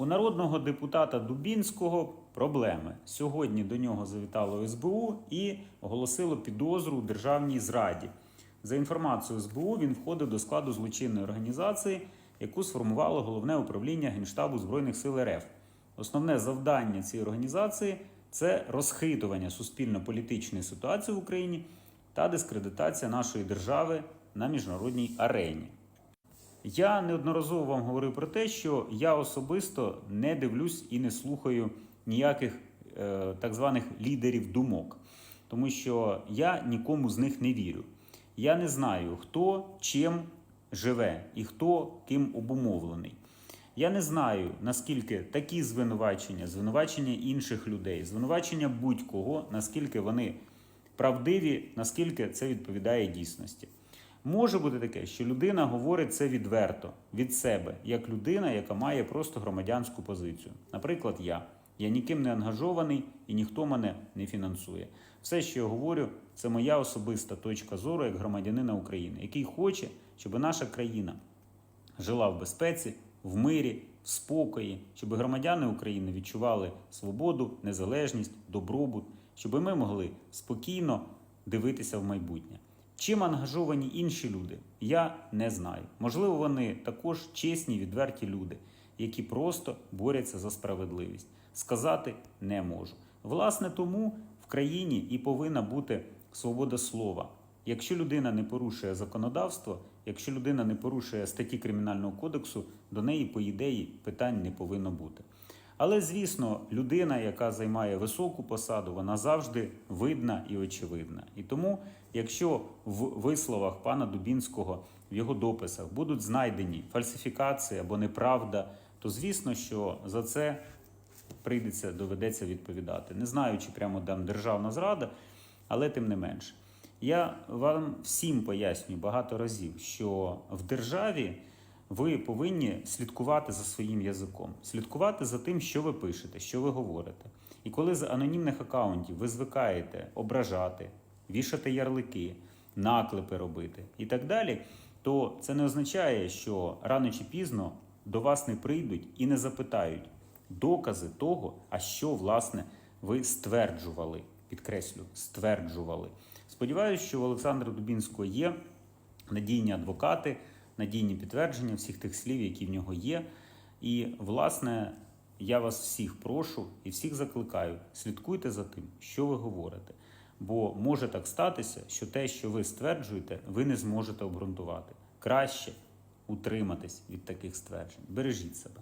У народного депутата Дубінського проблеми. Сьогодні до нього завітало СБУ і оголосило підозру у державній зраді. За інформацією СБУ, він входив до складу злочинної організації, яку сформувало головне управління Генштабу Збройних сил РФ. Основне завдання цієї організації це розхитування суспільно-політичної ситуації в Україні та дискредитація нашої держави на міжнародній арені. Я неодноразово вам говорив про те, що я особисто не дивлюсь і не слухаю ніяких е, так званих лідерів думок, тому що я нікому з них не вірю. Я не знаю, хто чим живе і хто ким обумовлений. Я не знаю, наскільки такі звинувачення, звинувачення інших людей, звинувачення будь-кого, наскільки вони правдиві, наскільки це відповідає дійсності. Може бути таке, що людина говорить це відверто від себе, як людина, яка має просто громадянську позицію. Наприклад, я. Я ніким не ангажований і ніхто мене не фінансує. Все, що я говорю, це моя особиста точка зору як громадянина України, який хоче, щоб наша країна жила в безпеці, в мирі, в спокої, щоб громадяни України відчували свободу, незалежність, добробут, щоб ми могли спокійно дивитися в майбутнє. Чим ангажовані інші люди, я не знаю. Можливо, вони також чесні, відверті люди, які просто борються за справедливість. Сказати не можу. Власне, тому в країні і повинна бути свобода слова. Якщо людина не порушує законодавство, якщо людина не порушує статті Кримінального кодексу, до неї, по ідеї, питань не повинно бути. Але, звісно, людина, яка займає високу посаду, вона завжди видна і очевидна. І тому, якщо в висловах пана Дубінського, в його дописах будуть знайдені фальсифікації або неправда, то звісно, що за це прийдеться доведеться відповідати. Не знаю, чи прямо там державна зрада, але тим не менше. Я вам всім пояснюю багато разів, що в державі ви повинні слідкувати за своїм язиком, слідкувати за тим, що ви пишете, що ви говорите. І коли з анонімних акаунтів ви звикаєте ображати, вішати ярлики, наклепи робити і так далі, то це не означає, що рано чи пізно до вас не прийдуть і не запитають докази того, а що власне ви стверджували. Підкреслю, стверджували. Сподіваюся, що у Олександра Дубінського є надійні адвокати, надійні підтвердження всіх тих слів, які в нього є. І, власне, я вас всіх прошу і всіх закликаю, слідкуйте за тим, що ви говорите. Бо може так статися, що те, що ви стверджуєте, ви не зможете обґрунтувати. Краще утриматись від таких стверджень. Бережіть себе.